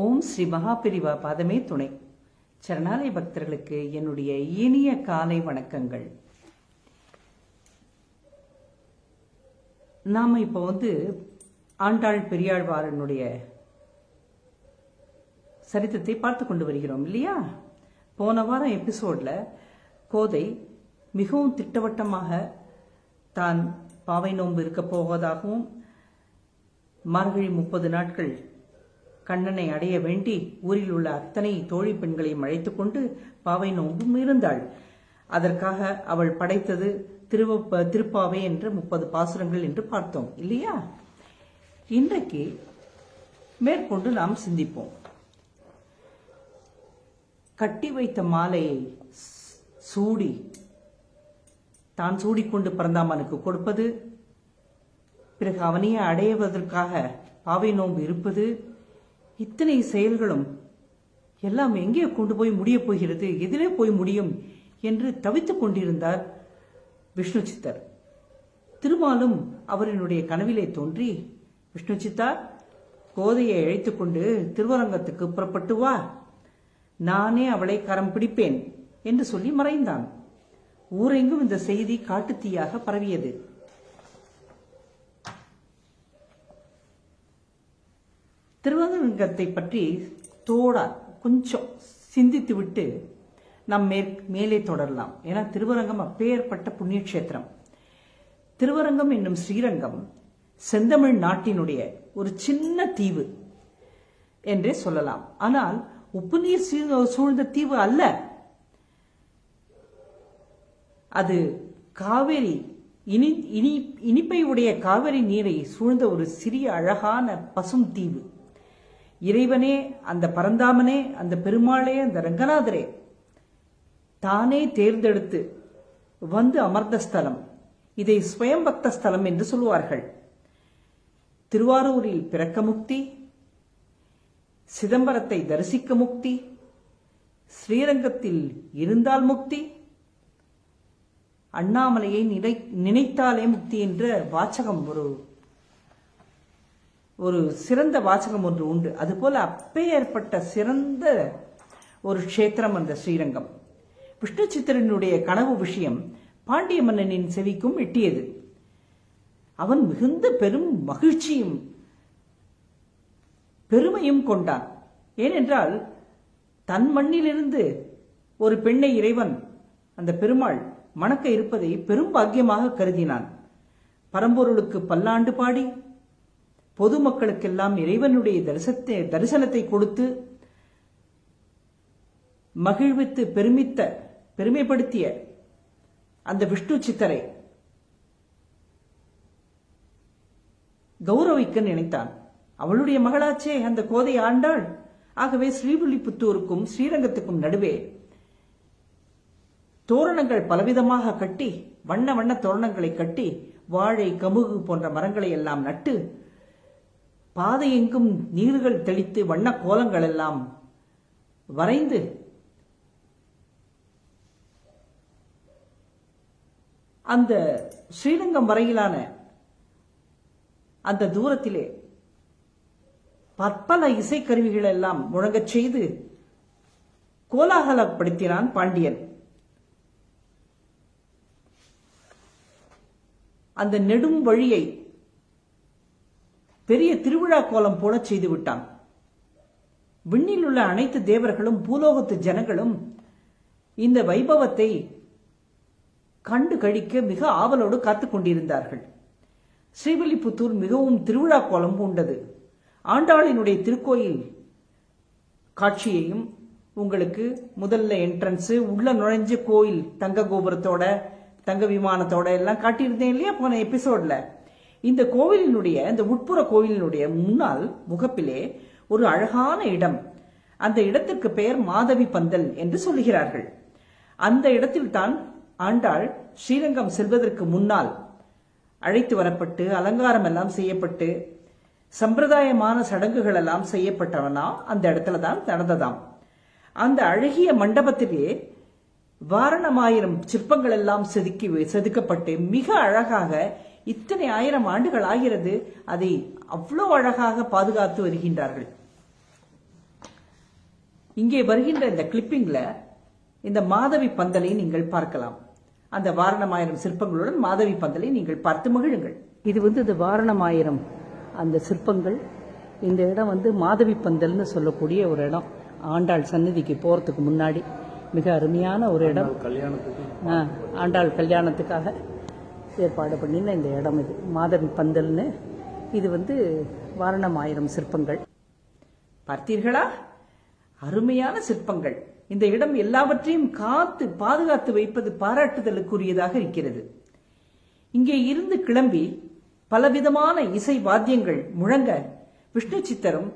ஓம் ஸ்ரீ மகாபிரிவா பாதமே துணை. சரணாலய பக்தர்களுக்கு என்னுடைய இனிய காலை வணக்கங்கள். நாம் இப்போ வந்து ஆண்டாள் பெரியாழ்வாரனுடைய சரித்திரத்தை பார்த்து கொண்டு வருகிறோம் இல்லையா? போன வாரம் எபிசோடில் கோதை மிகவும் திட்டவட்டமாக தான் பாவை நோன்பு இருக்க போவதாகவும் மார்கழி முப்பது நாட்கள் கண்ணனை அடைய வேண்டி ஊரில் உள்ள அத்தனை தோழி பெண்களையும் அழைத்துக் கொண்டு பாவை நோன்பும் இருந்தாள். அதற்காக அவள் படைத்தது திருவ திருப்பாவை என்ற முப்பது பாசுரங்கள் என்று பார்த்தோம் இல்லையா? இன்றைக்கு மேற்கொண்டு நாம் சிந்திப்போம். கட்டி வைத்த மாலையை சூடி தான் சூடிக்கொண்டு பரந்தாமனுக்கு கொடுப்பது பிறகு அவனையே அடைவதற்காக பாவை நோன்பு இருப்பது இத்தனை செயல்களும் எல்லாம் எங்கே கொண்டு போய் முடியப் போகிறது? எதிலே போய் முடியும் என்று தவித்துக் கொண்டிருந்தார் விஷ்ணு சித்தர். திருமாலும் அவரினுடைய கனவிலே தோன்றி விஷ்ணு சித்தார் கோதையை அழைத்துக்கொண்டு திருவரங்கத்துக்கு புறப்பட்டு வா. நானே அவளை கரம் பிடிப்பேன் என்று சொல்லி மறைந்தான். ஊரெங்கும் இந்த செய்தி காட்டுத்தீயாக பரவியது. திருவரங்கத்தை பற்றி தோடா கொஞ்சம் சிந்தித்து விட்டு நாம் மேற் மேலே தொடரலாம். ஏன்னா திருவரங்கம் அப்பேற்பட்ட புண்ணியக்ஷேத்திரம். திருவரங்கம் என்னும் ஸ்ரீரங்கம் செந்தமிழ் நாட்டினுடைய ஒரு சின்ன தீவு என்றே சொல்லலாம். ஆனால் உப்பு நீர் சூழ்ந்த தீவு அல்ல. அது காவேரி இனி இனி இனிப்பை உடைய காவிரி நீரை சூழ்ந்த ஒரு சிறிய அழகான பசும் தீவு. இறைவனே அந்த பரந்தாமனே அந்த பெருமாளே அந்த ரங்கநாதரே தானே தேர்ந்தெடுத்து வந்து அமர்ந்த ஸ்தலம். இதை ஸ்வயம்பக்த ஸ்தலம் என்று சொல்லுவார்கள். திருவாரூரில் பிறக்க முக்தி சிதம்பரத்தை தரிசிக்க முக்தி ஸ்ரீரங்கத்தில் இருந்தால் முக்தி அண்ணாமலையை நினை நினைத்தாலே முக்தி என்ற வாச்சகம் ஒரு ஒரு சிறந்த வாசகம் ஒன்று உண்டு. அதுபோல் அப்பே ஏற்பட்ட சிறந்த ஒரு க்ஷேத்திரம் அந்த ஸ்ரீரங்கம். விஷ்ணு சித்திரனுடைய கனவு விஷயம் பாண்டிய மன்னனின் செவிக்கும் எட்டியது. அவன் மிகுந்த பெரும் மகிழ்ச்சியும் பெருமையும் கொண்டான். ஏனென்றால் தன் மண்ணிலிருந்து ஒரு பெண்ணை இறைவன் அந்த பெருமாள் மணக்க இருப்பதை பெரும் பாக்கியமாக கருதினான். பரம்பொருளுக்கு பல்லாண்டு பாடி பொதுமக்களுக்கெல்லாம் இறைவனுடைய தரிசனத்தை தரிசனத்தை கொடுத்து மகிழ்வித்து பெருமித்த பெருமைப்படுத்திய அந்த விஷ்ணு சித்தரை கௌரவிக்க நினைத்தான். அவளுடைய மகளாச்சே அந்த கோதை ஆண்டாள். ஆகவே ஸ்ரீவில்லிபுத்தூருக்கும் ஸ்ரீரங்கத்துக்கும் நடுவே தோரணங்கள் பலவிதமாக கட்டி வண்ண வண்ண தோரணங்களை கட்டி வாழை கமுகு போன்ற மரங்களை எல்லாம் நட்டு பாதை எங்கும் நீர்கள் தெளித்து வண்ண கோலங்கள் எல்லாம் வரைந்து அந்த ஸ்ரீரங்கம் வரையிலான அந்த தூரத்திலே பற்பல இசைக்கருவிகள் எல்லாம் முழங்கச் செய்து கோலாகலப்படுத்தினான் பாண்டியன். அந்த நெடும் வழியை பெரிய திருவிழா கோலம் போல செய்து விட்டான். விண்ணில் உள்ள அனைத்து தேவர்களும் பூலோகத்து ஜனங்களும் இந்த வைபவத்தை கண்டு கழிக்க மிக ஆவலோடு காத்து கொண்டிருந்தார்கள். ஸ்ரீவில்லிபுத்தூர் மிகவும் திருவிழா கோலம் உண்டது ஆண்டாளினுடைய திருக்கோயில் காட்சியையும் உங்களுக்கு முதல்ல என்ட்ரன்ஸு உள்ள நுழைஞ்ச கோயில் தங்க கோபுரத்தோட தங்க விமானத்தோட எல்லாம் காட்டியிருந்தேன் இல்லையா போன எபிசோட்ல இந்த கோவிலினுடைய இந்த உட்புற கோவிலினுடைய முன்னால் முகப்பிலே ஒரு அழகான இடம். அந்த இடத்திற்கு பெயர் மாதவி பந்தல் என்று சொல்லுகிறார்கள். அந்த இடத்தில் தான் ஆண்டாள் ஸ்ரீரங்கம் செல்வதற்கு முன்னால் அழைத்து வரப்பட்டு அலங்காரம் எல்லாம் செய்யப்பட்டு சம்பிரதாயமான சடங்குகள் எல்லாம் செய்யப்பட்டவனா அந்த இடத்துல தான் நடந்ததாம். அந்த அழகிய மண்டபத்திலே வாரணமாயிரம் சிற்பங்கள் எல்லாம் செதுக்கி செதுக்கப்பட்டு மிக அழகாக இத்தனை ஆயிரம் ஆண்டுகள் ஆகிறது அதை அவ்வளோ அழகாக பாதுகாத்து வருகின்றார்கள். இங்கே வருகின்ற இந்த கிளிப்பிங்ல இந்த மாதவி பந்தலை நீங்கள் பார்க்கலாம். அந்த வாரணமாயிரம் சிற்பங்களுடன் மாதவி பந்தலை நீங்கள் பார்த்து மகிழுங்கள். இது வந்து இந்த வாரணமாயிரம் அந்த சிற்பங்கள் இந்த இடம் வந்து மாதவி பந்தல்னு சொல்லக்கூடிய ஒரு இடம். ஆண்டாள் சந்நிதிக்கு போறதுக்கு முன்னாடி மிக அருமையான ஒரு இடம். ஆ, ஆண்டாள் கல்யாணத்துக்காக. ஏற்பாடு பண்ணின இந்த இடம் இது. மாதவி பந்தல்னு. இது வந்து வாரணம் ஆயிரம் சிற்பங்கள். பார்த்தீர்களா? அருமையான சிற்பங்கள். இந்த இடம் எல்லாவற்றையும் காத்து பாதுகாத்து வைப்பது பாராட்டுதலுக்குரியதாக இருக்கிறது. இங்கே இருந்து கிளம்பி பலவிதமான இசை வாத்தியங்கள் முழங்க விஷ்ணு சித்தரும்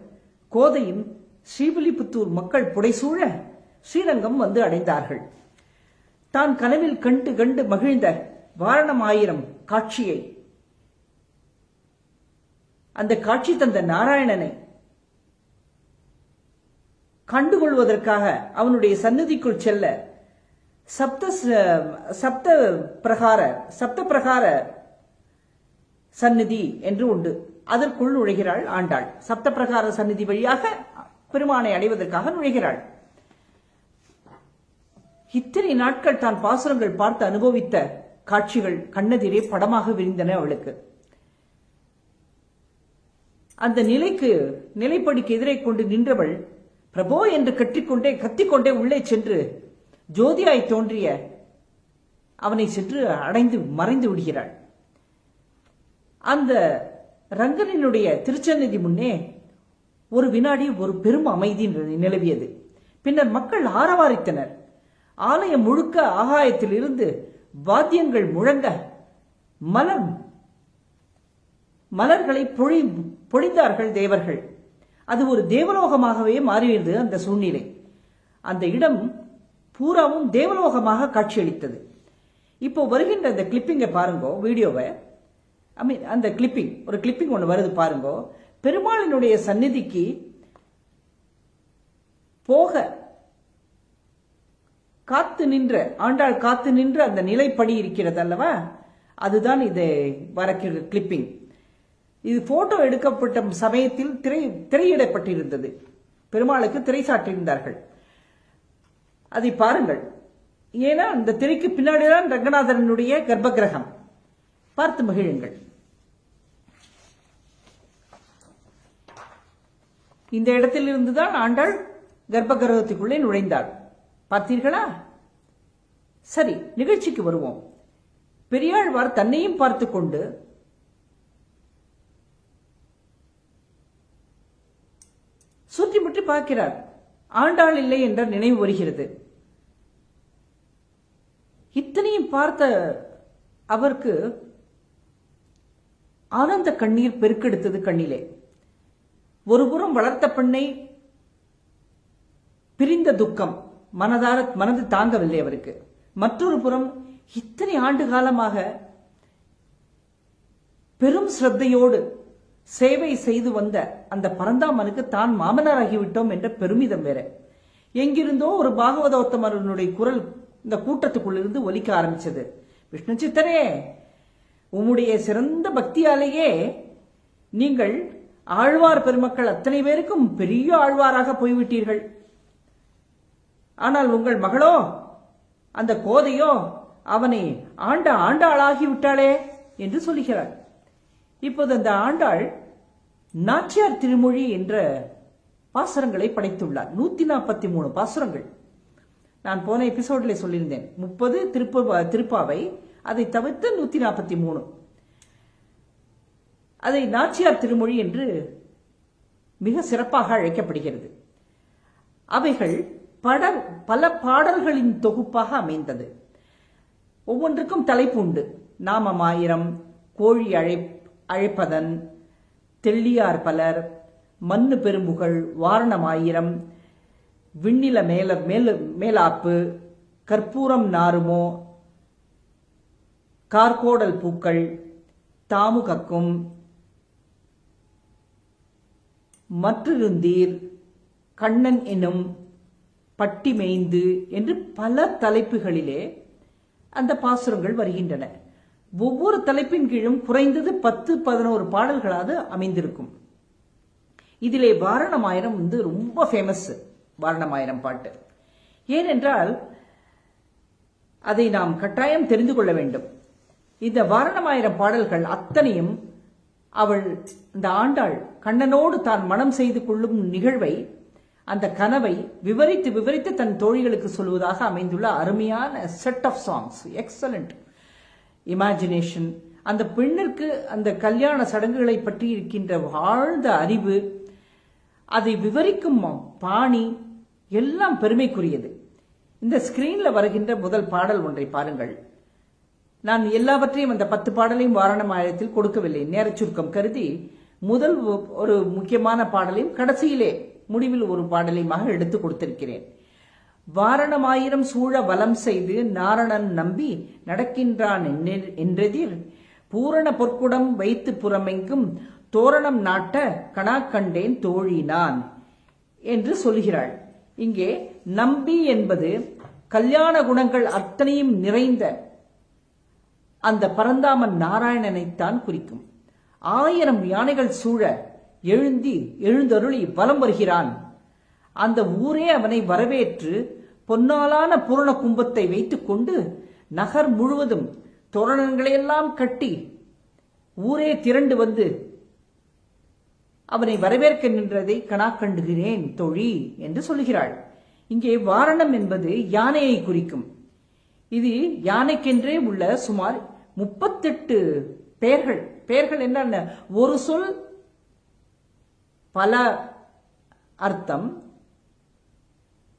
கோதையும் ஸ்ரீவில்லிபுத்தூர் மக்கள் புடைசூழ ஸ்ரீரங்கம் வந்து அடைந்தார்கள். தான் கனவில் கண்டு கண்டு மகிழ்ந்த வாரணம் ஆயிரம் காட்சியை. அந்த காட்சி தந்த நாராயணனை கண்டுகொள்வதற்காக அவனுடைய சன்னதிக்குள் செல்ல சப்த சப்த பிரகார சப்த பிரகார சந்நிதி என்று உண்டு. அதற்குள் நுழைகிறாள் ஆண்டாள். சப்த பிரகார சந்நிதி வழியாக பெருமானை அடைவதற்காக நுழைகிறாள். இத்தனை நாட்கள் தான் பாசுரங்கள் பார்த்து அனுபவித்த காட்சிகள் கண்ணெதிரே படமாக விரிந்தன அவளுக்கு. அந்த நிலைக்கு நிலைப்படிக்கு எதிரே கொண்டு நின்றவள் பிரபோ என்று கட்டிக்கொண்டே கத்திக்கொண்டே உள்ளே சென்று ஜோதியாய் தோன்றிய அவனை சென்று அடைந்து மறைந்து விடுகிறாள். அந்த ரங்கனினுடைய திருச்சந்நிதி முன்னே ஒரு வினாடி ஒரு பெரும் அமைதி நிலவியது. பின்னர் மக்கள் ஆரவாரித்தனர். ஆலயம் முழுக்க ஆகாயத்தில் இருந்து வாத்தியங்கள் முழங்க மலர் மலர்களை பொழி பொழிந்தார்கள் தேவர்கள். அது ஒரு தேவலோகமாகவே மாறியது அந்த சூழ்நிலை. அந்த இடம் பூராவும் தேவலோகமாக காட்சியளித்தது. இப்போ வருகின்ற அந்த கிளிப்பிங்கை பாருங்கோ வீடியோவை. ஐ மீன் அந்த கிளிப்பிங் ஒரு கிளிப்பிங் ஒன்று வருது பாருங்கோ. பெருமாளினுடைய சந்நிதிக்கு போக காத்து நின்ற ஆண்டாள் காத்து நின்ற அந்த நிலைப்படி இருக்கிறது அல்லவா? அதுதான் இது வரக்கிற கிளிப்பிங் இது போட்டோ எடுக்கப்பட்ட சமயத்தில் திரை திரையிடப்பட்டிருந்தது. பெருமாளுக்கு திரை சாட்டியிருந்தார்கள் அதை பாருங்கள். ஏன்னா அந்த திரைக்கு பின்னாடிதான் ரங்கநாதரனுடைய கர்ப்பகிரகம். பார்த்து மகிழுங்கள். இந்த இடத்தில் இருந்துதான் ஆண்டாள் கர்ப்பகிரகத்துக்குள்ளே நுழைந்தாள். பார்த்தீர்களா? சரி நிகழ்ச்சிக்கு வருவோம். பெரியாழ்வார் தன்னையும் பார்த்து கொண்டு சுற்றி முற்றி பார்க்கிறார். ஆண்டாள் இல்லை என்ற நினைவு வருகிறது. இத்தனையும் பார்த்த அவருக்கு ஆனந்த கண்ணீர் பெருக்கெடுத்தது கண்ணிலே. ஒருபுறம் வளர்த்த பெண்ணை பிரிந்த துக்கம். மனதார மனது தாங்கவில்லை அவருக்கு. மற்றொரு புறம் இத்தனை ஆண்டு காலமாக பெரும் சிரத்தையோடு சேவை செய்து வந்த அந்த பரந்தாமனுக்கு தான் மாமனாராகிவிட்டோம் என்ற பெருமிதம் வேற. எங்கிருந்தோ ஒரு பாகவதோத்தமரனுடைய குரல் இந்த கூட்டத்துக்குள்ளிருந்து ஒலிக்க ஆரம்பிச்சது. விஷ்ணு சித்தரே உம்முடைய சிறந்த பக்தியாலேயே நீங்கள் ஆழ்வார் பெருமக்கள் அத்தனை பேருக்கும் பெரிய ஆழ்வாராக போய்விட்டீர்கள். ஆனால் உங்கள் மகளோ அந்த கோதையோ அவனை ஆண்ட ஆண்டாளாகி விட்டாளே என்று சொல்லுகிறார் இப்போது அந்த ஆண்டாள் நாச்சியார் திருமொழி என்ற பாசுரங்களை படைத்துள்ளார். நூத்தி நாற்பத்தி மூணு பாசுரங்கள். நான் போன எபிசோடில் சொல்லியிருந்தேன். முப்பது திருப்ப திருப்பாவை அதை தவிர்த்து நூத்தி நாற்பத்தி மூணு. அதை நாச்சியார் திருமொழி என்று மிக சிறப்பாக அழைக்கப்படுகிறது. அவைகள் பட பல பாடல்களின் தொகுப்பாக அமைந்தது. ஒவ்வொன்றுக்கும் தலைப்பு உண்டு. நாமமாயிரம் கோழி அழை அழைப்பதன் தெள்ளியார் பலர் மண்ணு பெரும்புகழ் வாரணமாயிரம் விண்ணில மேல மேல மேலாப்பு கற்பூரம் நாருமோ கார்கோடல் பூக்கள் தாமு கக்கும் மற்றிருந்தீர் கண்ணன் எனும் பட்டி மேய்ந்து என்று பல தலைப்புகளிலே அந்த பாசுரங்கள் வருகின்றன. ஒவ்வொரு தலைப்பின் கீழும் குறைந்தது பத்து பதினோரு பாடல்களாவது அமைந்திருக்கும். இதிலே வாரணமாயிரம் வந்து ரொம்ப ஃபேமஸ் வாரணமாயிரம் பாட்டு. ஏனென்றால் அதை நாம் கட்டாயம் தெரிந்து கொள்ள வேண்டும். இந்த வாரணமாயிரம் பாடல்கள் அத்தனையும் அவள் இந்த ஆண்டாள் கண்ணனோடு தான் மனம் செய்து கொள்ளும் நிகழ்வை அந்த கனவை விவரித்து விவரித்து தன் தோழிகளுக்கு சொல்வதாக அமைந்துள்ள அருமையான set of songs excellent imagination அந்த பெண்ணிற்கு அந்த கல்யாண சடங்குகளை பற்றி இருக்கின்ற ஆழ்ந்த அறிவு அதை விவரிக்கும் பாணி எல்லாம் பெருமைக்குரியது. இந்த ஸ்கிரீன்ல வருகின்ற முதல் பாடல் ஒன்றை பாருங்கள். நான் எல்லாவற்றையும் அந்த பத்து பாடலையும் வாரணமாயத்தில் கொடுக்கவில்லை. நேர சுருக்கம் கருதி முதல் ஒரு முக்கியமான பாடலையும் கடைசியிலே முடிவில் ஒரு பாடலையுமாக எடுத்து கொடுத்திருக்கிறேன். வாரணமாயிரம் சூழ வலம் செய்து நாரணன் நம்பி நடக்கின்றான் என்னெ- என்றெதிர் பூரண பொற்குடம் வைத்து புறமெங்கும் தோரணம் நாட்ட கணா கண்டேன் தோழினான் என்று சொல்கிறாள். இங்கே நம்பி என்பது கல்யாண குணங்கள் அத்தனையும் நிறைந்த அந்த பரந்தாமன் நாராயணனைத்தான் குறிக்கும். ஆயிரம் யானைகள் சூழ எழுந்தி எழுந்தருளி வலம் வருகிறான். அந்த ஊரே அவனை வரவேற்று பொன்னாலான பூரண கும்பத்தை வைத்துக்கொண்டு நகர் முழுவதும் தோரணங்களையெல்லாம் கட்டி ஊரே திரண்டு வந்து அவனை வரவேற்க நின்றதை கணா கண்டுகிறேன் தொழி என்று சொல்கிறாள். இங்கே வாரணம் என்பது யானையை குறிக்கும். இது யானைக்கென்றே உள்ள சுமார் முப்பத்தெட்டு பெயர்கள் பெயர்கள் என்னென்ன? ஒரு சொல் பல அர்த்தம்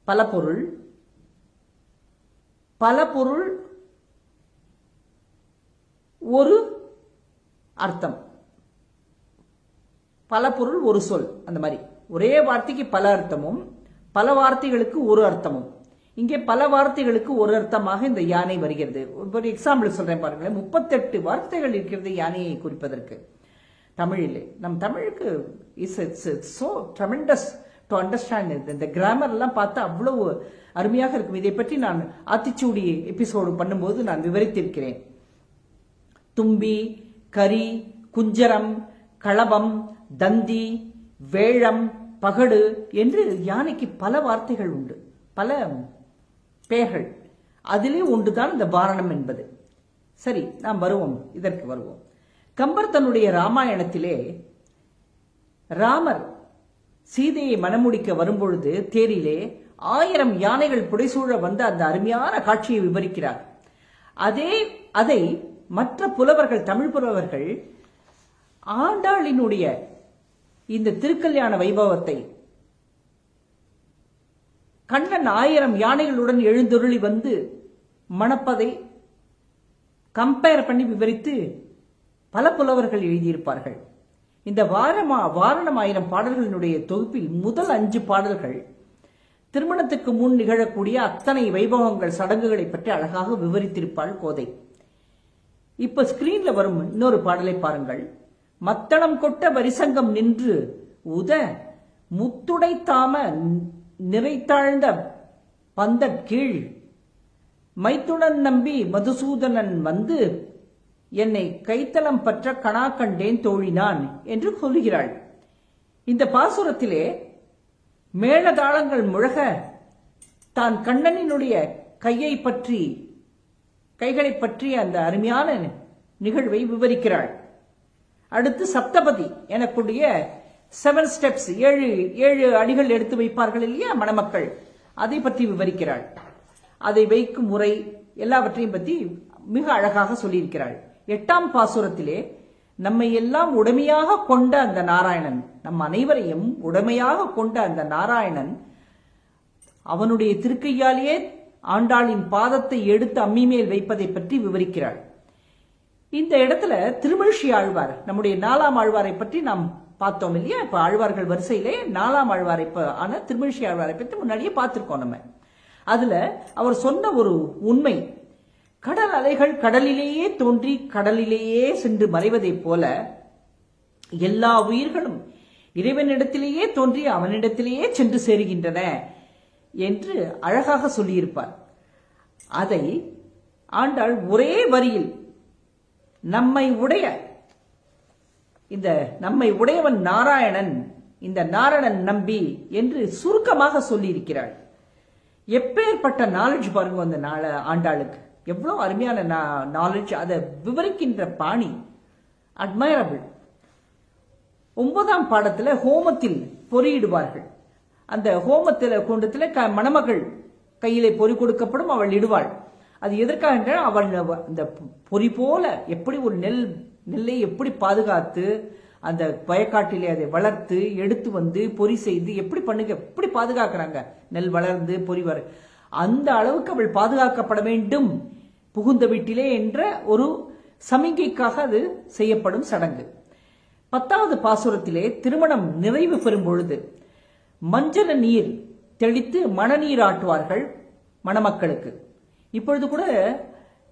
பல பொருள் பல பொருள் ஒரு அர்த்தம். பல பொருள் ஒரு சொல் அந்த மாதிரி. ஒரே வார்த்தைக்கு பல அர்த்தமும் பல வார்த்தைகளுக்கு ஒரு அர்த்தமும். இங்கே பல வார்த்தைகளுக்கு ஒரு அர்த்தமாக இந்த யானை வருகிறது. ஒரு எக்ஸாம்பிள் சொல்றேன் பாருங்களேன். முப்பத்தெட்டு வார்த்தைகள் இருக்கிறது யானையை குறிப்பதற்கு. தமிழிலே. நம் தமிழுக்கு is it's so tremendous to understand இந்த கிராமர் எல்லாம் பார்த்தா அவ்வளவு அருமையாக இருக்கும். இதை பற்றி நான் ஆத்திச்சூடி எபிசோடு பண்ணும்போது நான் விவரித்திருக்கிறேன். தும்பி கரி குஞ்சரம் களபம் தந்தி வேழம் பகடு என்று யானைக்கு பல வார்த்தைகள் உண்டு. பல பெயர்கள். அதிலே ஒன்றுதான் இந்த வாரணம் என்பது. சரி நாம் வருவோம். இதற்கு வருவோம். கம்பர் தன்னுடைய ராமாயணத்திலே ராமர் சீதையை மனமுடிக்க வரும்பொழுது தேரிலே ஆயிரம் யானைகள் புடைசூழ வந்த அந்த அருமையான காட்சியை விவரிக்கிறார். அதே அதை மற்ற புலவர்கள் தமிழ் புலவர்கள் ஆண்டாளினுடைய இந்த திருக்கல்யாண வைபவத்தை கண்ணன் ஆயிரம் யானைகளுடன் எழுந்தொருளி வந்து மணப்பதை கம்பேர் பண்ணி விவரித்து பல புலவர்கள் எழுதியிருப்பார்கள். இந்த வாரமா வாரணம் ஆயிரம் பாடல்களினுடைய தொகுப்பில் முதல் அஞ்சு பாடல்கள் திருமணத்துக்கு முன் நிகழக்கூடிய அத்தனை வைபவங்கள் சடங்குகளை பற்றி அழகாக விவரித்திருப்பாள் கோதை. இப்ப ஸ்கிரீன்ல வரும் இன்னொரு பாடலை பாருங்கள். மத்தளம் கொட்ட வரிசங்கம் நின்று உத முத்துடைத்தாம நிறைத்தாழ்ந்த பந்த கீழ் மைத்துடன் நம்பி மதுசூதனன் வந்து என்னை கைத்தளம் பற்ற கணா கண்டேன் தோழினான் என்று சொல்கிறாள் இந்த பாசுரத்திலே மேளதாளங்கள் முழக தான் கண்ணனினுடைய கையை பற்றி கைகளை பற்றிய அந்த அருமையான நிகழ்வை விவரிக்கிறாள். அடுத்து சப்தபதி எனக்குடைய செவன் ஸ்டெப்ஸ் ஏழு ஏழு அடிகள் எடுத்து வைப்பார்கள் இல்லையா மணமக்கள்? அதை பற்றி விவரிக்கிறாள். அதை வைக்கும் முறை எல்லாவற்றையும் பற்றி மிக அழகாக சொல்லியிருக்கிறாள். எட்டாம் பாசுரத்திலே நம்மை எல்லாம் உடமையாக கொண்ட அந்த நாராயணன் நம் அனைவரையும் உடமையாக கொண்ட அந்த நாராயணன் அவனுடைய திருக்கையாலேயே ஆண்டாளின் பாதத்தை எடுத்து அம்மி மேல் வைப்பதை பற்றி விவரிக்கிறாள். இந்த இடத்துல திருமழிஷி ஆழ்வார் நம்முடைய நாலாம் ஆழ்வாரை பற்றி நாம் பார்த்தோம் இல்லையா? இப்ப ஆழ்வார்கள் வரிசையிலே நாலாம் ஆழ்வாரை ஆன திருமழிஷி ஆழ்வாரை பற்றி முன்னாடியே பார்த்திருக்கோம் நம்ம. அதுல அவர் சொன்ன ஒரு உண்மை கடல் அலைகள் கடலிலேயே தோன்றி கடலிலேயே சென்று மறைவதைப் போல எல்லா உயிர்களும் இறைவனிடத்திலேயே தோன்றி அவனிடத்திலேயே சென்று சேருகின்றன என்று அழகாக சொல்லியிருப்பார். அதை ஆண்டாள் ஒரே வரியில் நம்மை உடைய இந்த நம்மை உடையவன் நாராயணன் இந்த நாரணன் நம்பி என்று சுருக்கமாக சொல்லியிருக்கிறாள். எப்பேற்பட்ட நாலேஜ் பாருங்க அந்த நாள ஆண்டாளுக்கு. எவ்வளோ அருமையான நாலேஜ் அதை விவரிக்கின்ற பாணி. அட்மைரபிள் ஒன்பதாம் பாடத்தில் ஹோமத்தில் பொறியிடுவார்கள். அந்த ஹோமத்தில் குண்டத்துல க- மணமகள் கையிலே பொறி கொடுக்கப்படும் அவள் இடுவாள். அது எதற்காக என்றால் அவள் அந்த பொறி போல எப்படி ஒரு நெல் நெல்லை எப்படி பாதுகாத்து அந்த வயக்காட்டிலே அதை வளர்த்து எடுத்து வந்து பொறி செய்து எப்படி பண்ணுங்க எப்படி பாதுகாக்கிறாங்க? நெல் வளர்ந்து பொறி வர அந்த அளவுக்கு அவள் பாதுகாக்கப்பட வேண்டும் புகுந்த வீட்டிலே என்ற ஒரு சமிகைக்காக அது செய்யப்படும் சடங்கு. பத்தாவது பாசுரத்திலே திருமணம் நிறைவு பெறும் பொழுது மஞ்சள நீர் தெளித்து மணநீர் ஆட்டுவார்கள் மணமக்களுக்கு. இப்பொழுது கூட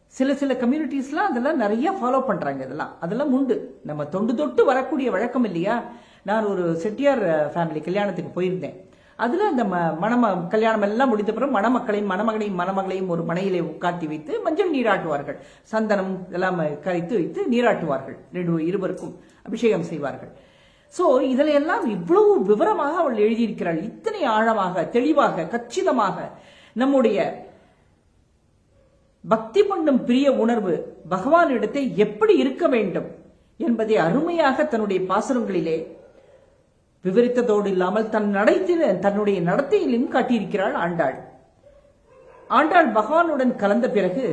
சில சில கம்யூனிட்டிஸ்லாம் அதெல்லாம் நிறைய ஃபாலோ பண்ணுறாங்க இதெல்லாம். அதெல்லாம் உண்டு. நம்ம தொண்டு தொட்டு வரக்கூடிய வழக்கம் இல்லையா? நான் ஒரு செட்டியார் ஃபேமிலி கல்யாணத்துக்கு போயிருந்தேன். அதில் அந்த ம- மணம கல்யாணம் எல்லாம் முடித்த பிறகு மணமக்களையும் மணமகனையும் மணமகளையும் ஒரு மனையிலே உட்காட்டி வைத்து மஞ்சள் நீராட்டுவார்கள். சந்தனம் எல்லாம் கரைத்து வைத்து நீராட்டுவார்கள். ரெண்டு இருவருக்கும் அபிஷேகம் செய்வார்கள். ஸோ இதில் எல்லாம் இவ்வளவு விவரமாக அவள் எழுதியிருக்கிறாள். இத்தனை ஆழமாக தெளிவாக கச்சிதமாக நம்முடைய பக்தி பண்ணும் பிரிய உணர்வு பகவானிடத்தை எப்படி இருக்க வேண்டும் என்பதை அருமையாக தன்னுடைய பாசுரங்களிலே விவரித்ததோடு இல்லாமல் தன் நடத்தின தன்னுடைய நடத்தையிலும் காட்டியிருக்கிறாள் ஆண்டாள். ஆண்டாள் பகவானுடன் கலந்த பிறகு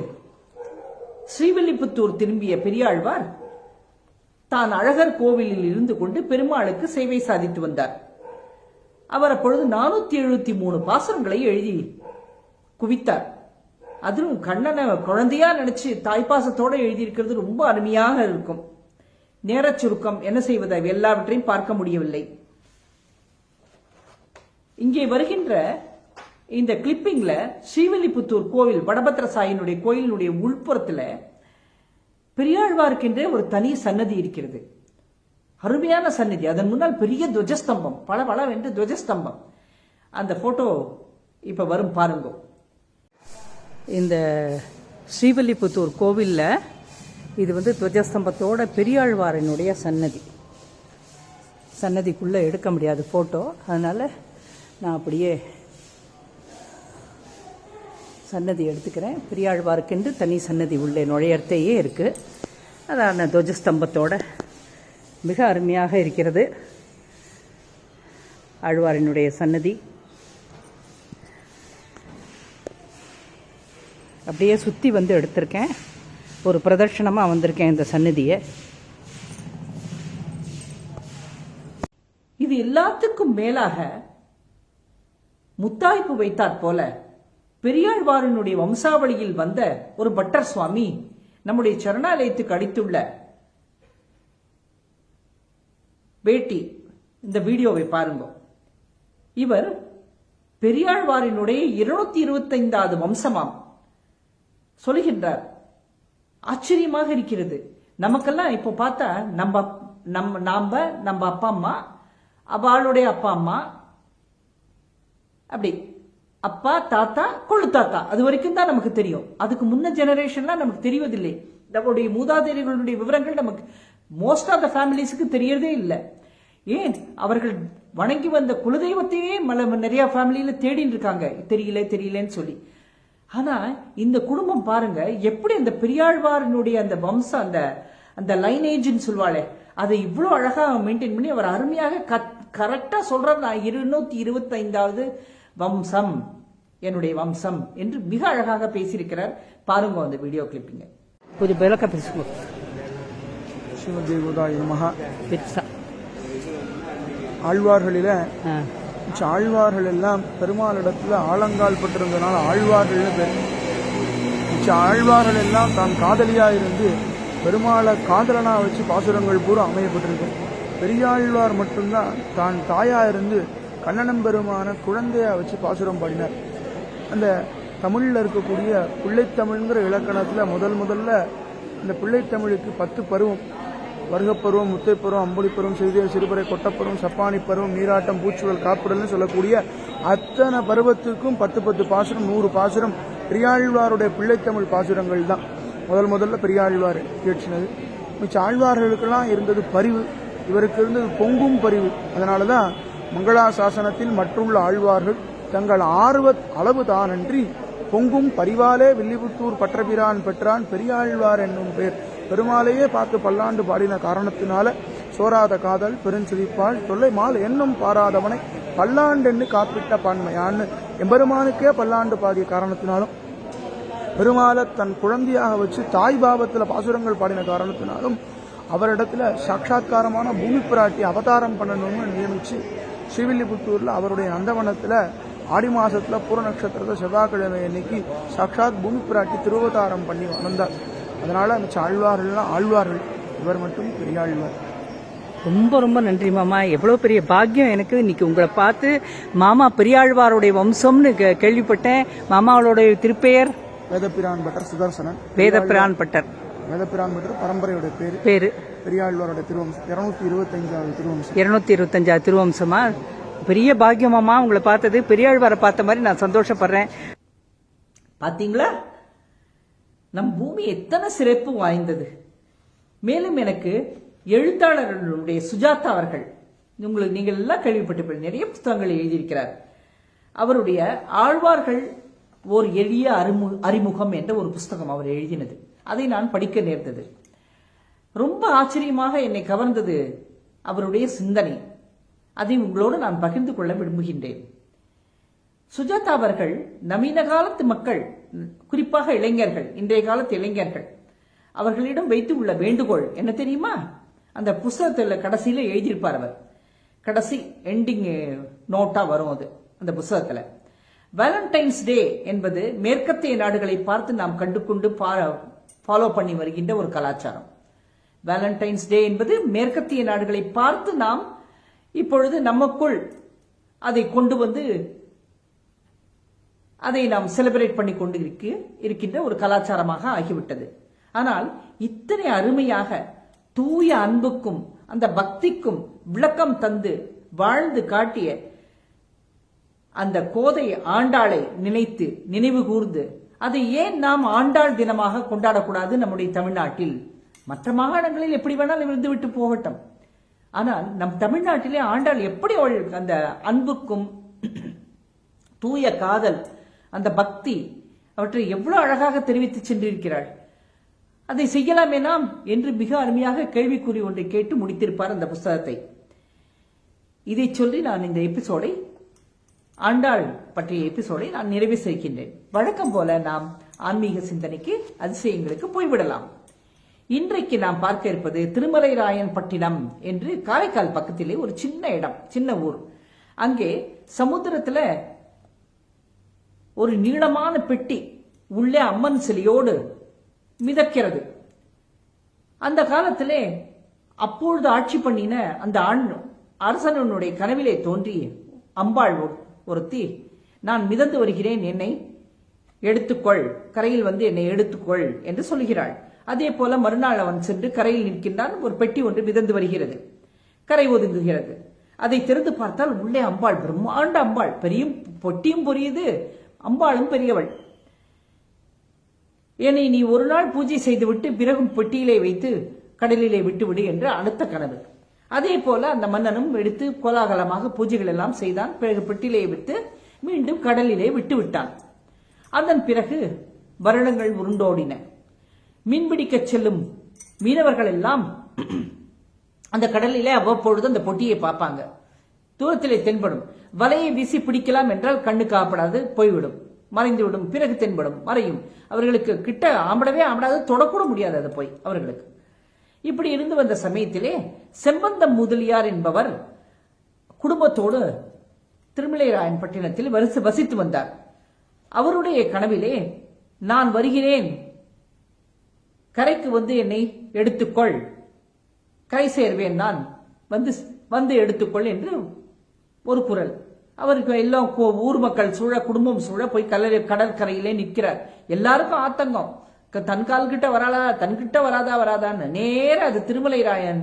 ஸ்ரீவில்லிபுத்தூர் திரும்பிய பெரியாழ்வார் தான் அழகர் கோவிலில் இருந்து கொண்டு பெருமாளுக்கு சேவை சாதித்து வந்தார். அவர் அப்பொழுது நானூத்தி எழுபத்தி மூணு பாசுரங்களை எழுதி குவித்தார். அதுவும் கண்ணனை குழந்தையா நினைச்சு தாய்ப்பாசத்தோட எழுதியிருக்கிறது ரொம்ப அருமையாக இருக்கும். நேரச் சுருக்கம் என்ன செய்வது? எல்லாவற்றையும் பார்க்க முடியவில்லை. இங்கே வருகின்ற இந்த கிளிப்பிங்ல ஸ்ரீவில்லிபுத்தூர் கோவில் வடபத்திர சாயினுடைய கோயிலினுடைய உள்புறத்தில் பெரியாழ்வார்க்கென்றே ஒரு தனி சன்னதி இருக்கிறது. அருமையான சன்னதி. அதன் முன்னால் பெரிய துவஜஸ்தம்பம் பல பலவென்று துவஜஸ்தம்பம். அந்த போட்டோ இப்ப வரும் பாருங்க. இந்த ஸ்ரீவில்லிபுத்தூர் கோவிலில் இது வந்து துவஜஸ்தம்பத்தோட பெரியாழ்வாரனுடைய சன்னதி. சன்னதிக்குள்ள எடுக்க முடியாது போட்டோ அதனால நான் அப்படியே சன்னதி எடுத்துக்கிறேன். பெரியாழ்வாருக்கென்று தனி சன்னதி உள்ளே நுழையர்த்தையே இருக்குது அதான துவஜஸ்தம்பத்தோட மிக அருமையாக இருக்கிறது. ஆழ்வாரினுடைய சன்னதி. அப்படியே சுற்றி வந்து எடுத்திருக்கேன். ஒரு பிரதர்ஷனமாக வந்திருக்கேன் இந்த சன்னதியை. இது எல்லாத்துக்கும் மேலாக முத்தாய்ப்பு வைத்தாற் போல பெரியாழ்வாரனுடைய வம்சாவளியில் வந்த ஒரு பட்டர் சுவாமி நம்முடைய சரணாலயத்துக்கு அடித்துள்ள பேட்டி இந்த வீடியோவை பாருங்க. இவர் பெரியாழ்வாரினுடைய இருநூத்தி இருபத்தைந்தாவது வம்சமாம். சொல்லுகின்றார் ஆச்சரியமாக இருக்கிறது. நமக்கெல்லாம் இப்போ பார்த்தா நம்ம நம் நம்ம நாம நம்ம அப்பா அம்மா அவளுடைய அப்பா அம்மா அப்படி அப்பா தாத்தா கொள்ளு தாத்தா அது வரைக்கும் தான் நமக்கு தெரியும். அதுக்கு முன்ன ஜெனரேஷன்லாம் நமக்கு தெரிவதில்லை. நம்மளுடைய மூதாதையர்களுடைய விவரங்கள் நமக்கு மோஸ்ட் ஆஃப் த ஃபேமிலிஸுக்கு தெரியறதே இல்லை. ஏன்? அவர்கள் வணங்கி வந்த குலதெய்வத்தையே மல நிறைய ஃபேமிலியில தேடின்னு இருக்காங்க. தெரியல தெரியலன்னு சொல்லி. ஆனா இந்த குடும்பம் பாருங்க எப்படி அந்த பெரியாழ்வாரனுடைய அந்த வம்சம் அந்த அந்த லைனேஜ்னு சொல்வாளே அதை இவ்வளோ அழகா மெயின்டைன் பண்ணி அவர் அருமையாக கரெக்டா சொல்றார். நான் இருநூத்தி இருபத்தைந்தாவது வம்சம் என்னுடைய வம்சம் என்று மிக அழகாக பேசியிருக்கிறார். பாருங்க அந்த வீடியோ கிளிப்பிங்க கொஞ்சம் விளக்க பேசுங்க ஆழ்வார்களில ஆழ்வார்கள் எல்லாம் பெருமாளிடத்துல ஆழங்கால் பட்டிருந்தனால ஆழ்வார்கள்னு பேர். மிச்ச ஆழ்வார்கள் எல்லாம் தான் காதலியா இருந்து பெருமாளை காதலனா வச்சு பாசுரங்கள் பூரா அமையப்பட்டிருக்கு. பெரியாழ்வார் மட்டும்தான் தான் தாயா இருந்து கண்ணனம் பெருமான குழந்தையா வச்சு பாசுரம் பாடினார். அந்த தமிழில் இருக்கக்கூடிய பிள்ளைத்தமிழ்ங்கிற இலக்கணத்தில் முதல் முதல்ல இந்த பிள்ளைத்தமிழுக்கு பத்து பருவம். வருகப்பருவம் முத்தைப்பருவம் அம்புலிப்பருவம் செய்திய சிறுபறை கொட்டப்பருவம் சப்பானி பருவம் நீராட்டம் பூச்சுவல் காப்புடல்னு சொல்லக்கூடிய அத்தனை பருவத்துக்கும் பத்து பத்து பாசுரம் நூறு பாசுரம் பெரியாழ்வாருடைய பிள்ளைத்தமிழ் பாசுரங்கள் தான். முதல் முதல்ல பெரியாழ்வார் இயற்றினது. மிச்ச ஆழ்வார்களுக்கெல்லாம் இருந்தது பரிவு. இவருக்கு இருந்தது பொங்கும் பரிவு. அதனால தான் மங்களாசாசனத்தில் மற்றுள்ள ஆழ்வார்கள் தங்கள் ஆர்வ அளவு தானன்றி பொங்கும் பரிவாலே வில்லிபுத்தூர் பற்றபிரான் பெற்றான் பெரியாழ்வார் என்னும் பேர். பெருமாளையே பார்த்து பல்லாண்டு பாடின காரணத்தினால சோராத காதல் பெருஞ்சிரிப்பாள் தொல்லை மால் என்னும் பாராதவனை பல்லாண்டென்னு காப்பிட்ட பான்மையான்னு எம்பெருமானுக்கே பல்லாண்டு பாடிய காரணத்தினாலும் பெருமாளை தன் குழந்தையாக வச்சு தாய் பாவத்தில் பாசுரங்கள் பாடின காரணத்தினாலும் அவரிடத்துல சாட்சா்காரமான பூமி பிராட்டி அவதாரம் பண்ணணும்னு நியமிச்சு ஸ்ரீவில்லிபுத்தூர்ல அவருடைய நந்தவனத்துல ஆடி மாசத்துல பூர நட்சத்திரத்தை செவ்வாய்க்கிழமை அன்னைக்கு சாட்சாத் பூமி பிராட்டி திருவதாரம் பண்ணி வந்தார் அதனால மிச்ச ஆழ்வார்கள்லாம் ஆழ்வார்கள். இவர் மட்டும் பெரியாழ்வார் ரொம்ப ரொம்ப நன்றி மாமா. எவ்வளோ பெரிய பாக்கியம் எனக்கு. இன்னைக்கு உங்களை பார்த்து மாமா பெரியாழ்வாருடைய வம்சம்னு கேள்விப்பட்டேன். மாமாவோட திருப்பெயர்? வேதப்பிரான் பட்டர் சுதர்சனன். வேதப்பிரான் பட்டர். வேதப்பிரான் பட்டர் பரம்பரையோட பேரு. பேரு. பெரியாழ்வாரோட திருவம்சம். இருநூத்தி இருபத்தஞ்சாவது திருவம்சம். இருநூத்தி இருபத்தஞ்சாவது திருவம்சமா? பெரிய பாக்கியமாமா உங்களை பார்த்தது. பெரியாழ்வாரை பார்த்த மாதிரி நான் சந்தோஷப்படுறேன். பாத்தீங்களா? நம் பூமி எத்தனை சிறப்பு வாய்ந்தது. மேலும் எனக்கு எழுத்தாளர்களுடைய சுஜாதா அவர்கள் உங்களுக்கு நீங்கள் எல்லாம் கேள்விப்பட்டு நிறைய புத்தகங்கள் எழுதியிருக்கிறார். அவருடைய ஆழ்வார்கள் ஓர் எளிய அறிமுகம் என்ற ஒரு புஸ்தகம் அவர் எழுதினது. அதை நான் படிக்க நேர்ந்தது. ரொம்ப ஆச்சரியமாக என்னை கவர்ந்தது அவருடைய சிந்தனை. அதை உங்களோடு நான் பகிர்ந்து கொள்ள விரும்புகின்றேன். சுஜாதா அவர்கள் நவீன காலத்து மக்கள் குறிப்பாக இளைஞர்கள் இன்றைய காலத்து இளைஞர்கள் அவர்களிடம் வைத்து உள்ள வேண்டுகோள் என்ன தெரியுமா? அந்த புஸ்தகத்தில் கடைசியில் எழுதியிருப்பார் அவர். கடைசி எண்டிங் நோட்டா வரும் அது அந்த புஸ்தகத்தில். வேலண்டைன்ஸ் டே என்பது மேற்கத்திய நாடுகளை பார்த்து நாம் கண்டுகொண்டு ஃபாலோ பண்ணி வருகின்ற ஒரு கலாச்சாரம். வேலண்டைன்ஸ் டே என்பது மேற்கத்திய நாடுகளை பார்த்து நாம் இப்பொழுது நமக்குள் அதை கொண்டு வந்து அதை நாம் செலிப்ரேட் பண்ணி கொண்டு இருக்கு இருக்கின்ற ஒரு கலாச்சாரமாக ஆகிவிட்டது. ஆனால் இத்தனை அருமையாக தூய அன்புக்கும் அந்த பக்திக்கும் விளக்கம் தந்து வாழ்ந்து காட்டிய அந்த கோதை ஆண்டாளை நினைத்து நினைவு கூர்ந்து அதை ஏன் நாம் ஆண்டாள் தினமாக கொண்டாடக்கூடாது நம்முடைய தமிழ்நாட்டில்? மற்ற மாகாணங்களில் எப்படி வேணாலும் இருந்து விட்டு போகட்டும். ஆனால் நம் தமிழ்நாட்டிலே ஆண்டாள் எப்படி அவள் அந்த அன்புக்கும் தூய காதல் அந்த பக்தி அவற்றை எவ்வளவு அழகாக தெரிவித்து சென்றிருக்கிறாள். அதை செய்யலாமே நாம் என்று மிக அருமையாக கேள்விக்குறி ஒன்றை கேட்டு முடித்திருப்பார் அந்த புஸ்தகத்தை. இதை சொல்லி நான் இந்த எபிசோடை ஆண்டாள் பற்றிய எபிசோடை நான் நிறைவு செய்கின்றேன். வழக்கம் போல நாம் ஆன்மீக சிந்தனைக்கு அதிசயங்களுக்கு போய்விடலாம். இன்றைக்கு நாம் பார்க்க இருப்பது திருமலை ராயன் பட்டினம் என்று காரைக்கால் பக்கத்திலே ஒரு சின்ன இடம் சின்ன ஊர். அங்கே சமுத்திரத்துல ஒரு நீளமான பெட்டி உள்ளே அம்மன் சிலையோடு மிதக்கிறது. அந்த காலத்திலே அப்பொழுது ஆட்சி பண்ணின அந்த ஆண் அரசனுடைய கனவிலே தோன்றி அம்பாள் ஒருத்தி நான் மிதந்து வருகிறேன் என்னை எடுத்துக்கொள் கரையில் வந்து என்னை எடுத்துக்கொள் என்று சொல்கிறாள் அதே போல மறுநாள் அவன் சென்று கரையில் நிற்கின்றான். ஒரு பெட்டி ஒன்று மிதந்து வருகிறது. கரை ஒதுங்குகிறது. அதை திறந்து பார்த்தால் உள்ளே அம்பாள் பிரம்மாண்ட அம்பாள். பெரிய பொட்டியும் பொரியுது. அம்பாளும் பெரியவள். என்னை நீ ஒரு நாள் பூஜை செய்துவிட்டு பிறகும் பெட்டியிலே வைத்து கடலிலே விட்டுவிடு என்று அடுத்த கனவு. அதே போல அந்த மன்னனும் எடுத்து கோலாகலமாக பூஜைகள் எல்லாம் செய்தான். பிறகு பெட்டியிலே விட்டு மீண்டும் கடலிலே விட்டு விட்டான் அதன் பிறகு வருடங்கள் உருண்டோடின. மீன்பிடிக்க செல்லும் மீனவர்கள் எல்லாம் அந்த கடலிலே அவ்வப்பொழுது அந்த பொட்டியை பார்ப்பாங்க. தூரத்திலே தென்படும். வலையை வீசி பிடிக்கலாம் என்றால் கண்ணு காப்படாது போய்விடும். மறைந்துவிடும். பிறகு தென்படும். மறையும். அவர்களுக்கு கிட்ட ஆம்படவே ஆம்படாது தொடக்கூட முடியாது அது போய் அவர்களுக்கு. இப்படி இருந்து வந்த சமயத்திலே செம்பந்தம் முதலியார் என்பவர் குடும்பத்தோடு திருமலைராயன் பட்டினத்தில் வசித்து வந்தார். அவருடைய கனவிலே நான் வருகிறேன். கரைக்கு வந்து என்னை எடுத்துக்கொள். கரை சேர்வேன் நான். வந்து வந்து எடுத்துக்கொள் என்று ஒரு குரல். அவருக்கு எல்லாம் ஊர் மக்கள் சூழ குடும்பம் சூழ போய் கடல் கடற்கரையிலே நிற்கிறார். எல்லாருக்கும் ஆத்தங்கம். தன் கால் கிட்ட வராதா தன்கிட்ட வராதா வராதான்னு. நேர அது திருமலைராயன்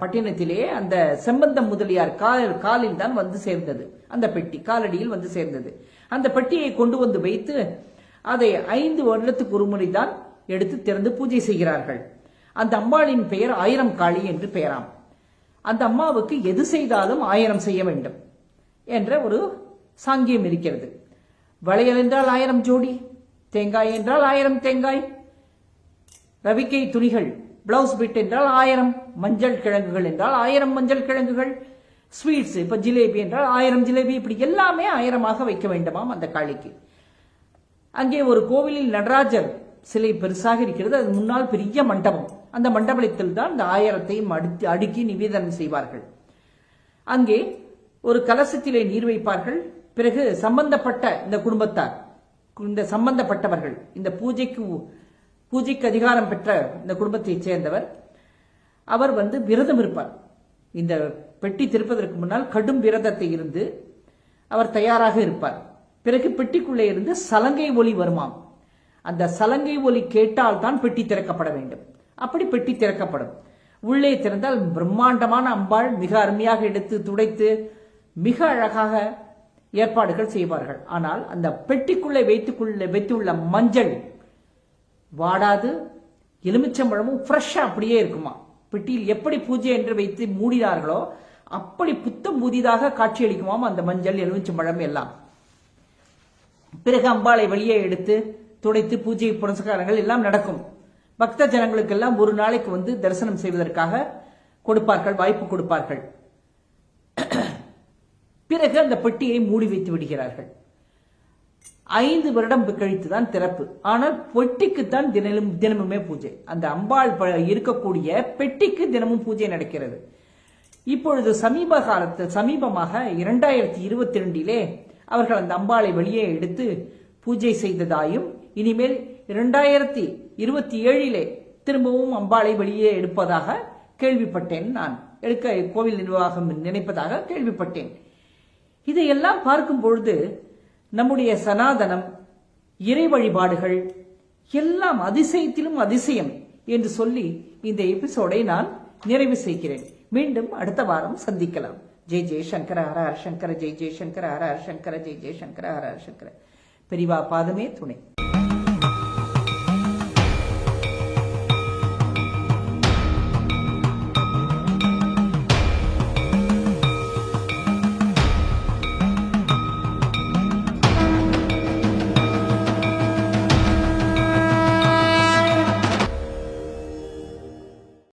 பட்டினத்திலே அந்த செம்பந்தம் முதலியார் கால் காலில் தான் வந்து சேர்ந்தது. அந்த பெட்டி காலடியில் வந்து சேர்ந்தது. அந்த பெட்டியை கொண்டு வந்து வைத்து அதை ஐந்து வருடத்துக்கு ஒரு முறை தான் எடுத்து திறந்து பூஜை செய்கிறார்கள். அந்த அம்பாளின் பெயர் ஆயிரம் காளி என்று பெயராம். அந்த அம்மாவுக்கு எது செய்தாலும் ஆயிரம் செய்ய வேண்டும் என்ற ஒரு சாங்கியம் இருக்கிறது. வளையல் என்றால் ஆயிரம் ஜோடி தேங்காய் என்றால் ஆயிரம் தேங்காய் ரவிக்கை துணிகள் பிளவுஸ் பிட் என்றால் ஆயிரம் மஞ்சள் கிழங்குகள் என்றால் ஆயிரம் மஞ்சள் கிழங்குகள் ஸ்வீட்ஸ் இப்ப ஜிலேபி என்றால் ஆயிரம் ஜிலேபி இப்படி எல்லாமே ஆயிரமாக வைக்க வேண்டுமாம் அந்த காளிக்கு. அங்கே ஒரு கோவிலில் நடராஜர் சிலை பெருசாக இருக்கிறது. அது முன்னால் பெரிய மண்டபம். அந்த மண்டபத்தில் தான் இந்த ஆயிரத்தையும் அடுத்து அடுக்கி நிவேதனம் செய்வார்கள். அங்கே ஒரு கலசத்திலே நீர் வைப்பார்கள். பிறகு சம்பந்தப்பட்ட இந்த குடும்பத்தார் இந்த சம்பந்தப்பட்டவர்கள் இந்த பூஜைக்கு பூஜைக்கு அதிகாரம் பெற்ற இந்த குடும்பத்தைச் சேர்ந்தவர் அவர் வந்து விரதம் இருப்பார். இந்த பெட்டி திருப்பதற்கு முன்னால் கடும் விரதத்தை இருந்து அவர் தயாராக இருப்பார். பிறகு பெட்டிக்குள்ளே இருந்து சலங்கை ஒளி வருமாம். அந்த சலங்கை ஒலி கேட்டால் தான் பெட்டி திறக்கப்பட வேண்டும். அப்படி பெட்டி திறக்கப்படும். உள்ளே திறந்தால் பிரம்மாண்டமான அம்பாள் மிக அருமையாக எடுத்து துடைத்து மிக அழகாக ஏற்பாடுகள் செய்வார்கள். ஆனால் அந்த பெட்டிக்குள்ளே வைத்துக்குள்ள வைத்துள்ள மஞ்சள் வாடாது எலுமிச்சம்பழமும் ஃப்ரெஷ்ஷாக அப்படியே இருக்குமா? பெட்டியில் எப்படி பூஜை என்று வைத்து மூடினார்களோ அப்படி புத்தம் புதிதாக காட்சியளிக்குமாம் அந்த மஞ்சள் எலுமிச்சம்பழம் எல்லாம். பிறகு அம்பாளை வெளியே எடுத்து துடைத்து பூஜை புனஸ்காரங்கள் எல்லாம் நடக்கும். பக்த ஜனங்களுக்கெல்லாம் ஒரு நாளைக்கு வந்து தரிசனம் செய்வதற்காக கொடுப்பார்கள் வாய்ப்பு கொடுப்பார்கள். பிறகு அந்த பெட்டியை மூடி வைத்து விடுகிறார்கள். ஐந்து வருடம் கழித்துதான் திறப்பு. ஆனால் பெட்டிக்குத்தான் தினமும் தினமுமே பூஜை. அந்த அம்பாள் ப- இருக்கக்கூடிய பெட்டிக்கு தினமும் பூஜை நடக்கிறது. இப்பொழுது சமீப காலத்தில் சமீபமாக இரண்டாயிரத்தி இருபத்தி ரெண்டிலே அவர்கள் அந்த அம்பாளை வெளியே எடுத்து பூஜை செய்ததாயும் இனிமேல் இரண்டாயிரத்தி இருபத்தி ஏழிலே திரும்பவும் அம்பாளை வெளியே எடுப்பதாக கேள்விப்பட்டேன் நான். எடுக்க கோவில் நிர்வாகம் நினைப்பதாக கேள்விப்பட்டேன். இதையெல்லாம் பார்க்கும் பொழுது நம்முடைய சனாதனம் இறை வழிபாடுகள் எல்லாம் அதிசயத்திலும் அதிசயம் என்று சொல்லி இந்த எபிசோடை நான் நிறைவு செய்கிறேன். மீண்டும் அடுத்த வாரம் சந்திக்கலாம். ஜெய் ஜெய் சங்கர ஹர ஹர சங்கர ஜெய் ஜெய் சங்கர ஹர ஹர சங்கர ஜெய் ஜெய் சங்கர ஹர ஹர சங்கர. பெரிவா பாதமே துணை